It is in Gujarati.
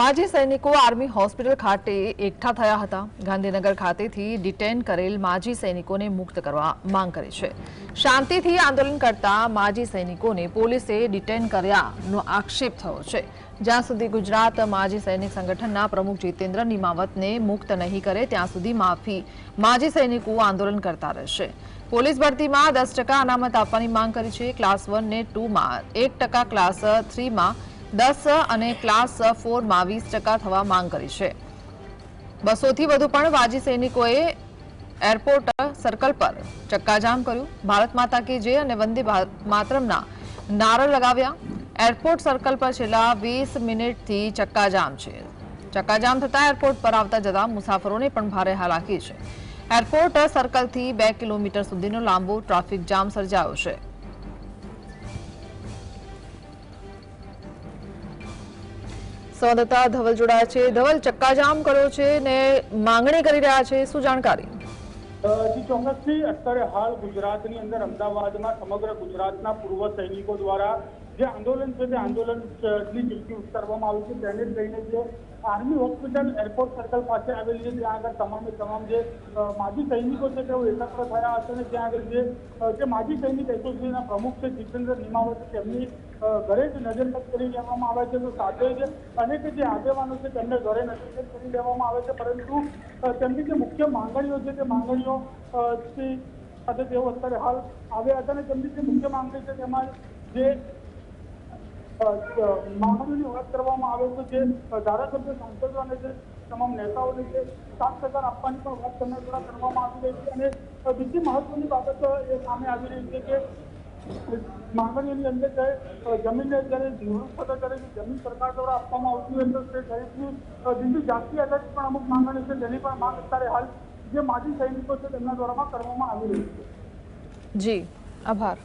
માજી સૈનિકો આર્મી હોસ્પિટલ ખાતે એકઠા થયા હતા. ગાંધીનગર ખાતેથી ડિટેન કરેલ માજી સૈનિકોને મુક્ત કરવા માંગ કરી છે. શાંતિથી આંદોલન કરતા માજી સૈનિકોને પોલીસે ડિટેન કર્યાનો આક્ષેપ થયો છે. જ્યાં સુધી ગુજરાત માજી સૈનિક સંગઠનના પ્રમુખ જીતેન્દ્ર નિમાવતને મુક્ત નહીં કરે, ત્યાં સુધી માફી માજી સૈનિકો આંદોલન કરતા રહેશે. પોલીસ ભરતીમાં દસ ટકા અનામત આપવાની માંગ કરી છે. ક્લાસ વન ને ટુમાં એક ટકા, ક્લાસ થ્રીમાં દસ અને ક્લાસ ફોરમાં વીસ ટકા થવા માંગ કરી છે. બસોથી વધુ પણ વાજી સૈનિકોએ એરપોર્ટ સર્કલ પર ચક્કાજામ કર્યું. ભારત માતા કે જય અને વંદે માતરમના નારા લગાવ્યા. એરપોર્ટ સર્કલ પર છેલ્લા વીસ મિનિટથી ચક્કાજામ છે. ચક્કાજામ થતાં એરપોર્ટ પર આવતા જતા મુસાફરોને પણ ભારે હાલાકી છે. એરપોર્ટ સર્કલથી બે કિલોમીટર સુધીનો લાંબો ટ્રાફિક જામ સર્જાયો છે. સંવાદદાતા ધવલ જોડાયા છે. ધવલ, ચક્કાજામ કર્યો છે ને માંગણી કરી રહ્યા છે. શું જાણકારી? જી, ચોક્કસથી અત્યારે હાલ ગુજરાતની અંદર અમદાવાદમાં સમગ્ર ગુજરાતના પૂર્વ સૈનિકો દ્વારા જે આંદોલન છે તે આંદોલનની ચીમકી ઉચ્ચારવામાં આવી છે, તેને લઈને જે આર્મી હોસ્પિટલ એરપોર્ટ સર્કલ પાસે આવેલી છે ત્યાં આગળ તમામે તમામ જે માજી સૈનિકો છે, તેઓ એકત્ર થયા હશે અને ત્યાં આગળ જે જે માજી સૈનિક એસોસિએશનના પ્રમુખ છે, જીતેન્દ્ર નિમાવત, તેમની ઘરે જ નજરબંધ કરી લેવામાં આવે છે. તો સાથે જ અનેક જે આગેવાનો છે, તેમને ઘરે નજરબંધ કરી લેવામાં આવે છે. પરંતુ તેમની જે મુખ્ય માંગણીઓ છે, તે માંગણીઓ સાથે તેઓ અત્યારે હાલ આવ્યા હતા અને તેમની જે મુખ્ય માંગણી છે, તેમાં જે અ, વાત કરવામાં આવે તો જે ધારાસભ્ય સાંસદો અને જે તમામ નેતાઓને જે સાત હજાર આપવાની પણ વાત તમને દ્વારા કરવામાં આવી રહી છે અને બીજી મહત્વની બાબત એ સામે આવી રહી છે કે માંગણીઓની અંદર જ્યારે જમીનને જ્યારે નિવૃત્ત થતા ત્યારે જમીન સરકાર દ્વારા આપવામાં આવતી હોય તો તે દરેકની બીજી જાતિ આધારિત પણ અમુક માંગણી છે જેની પણ માંગ અત્યારે હાલ જે માજી સૈનિકો છે તેમના દ્વારામાં કરવામાં આવી રહી છે. જી આભાર.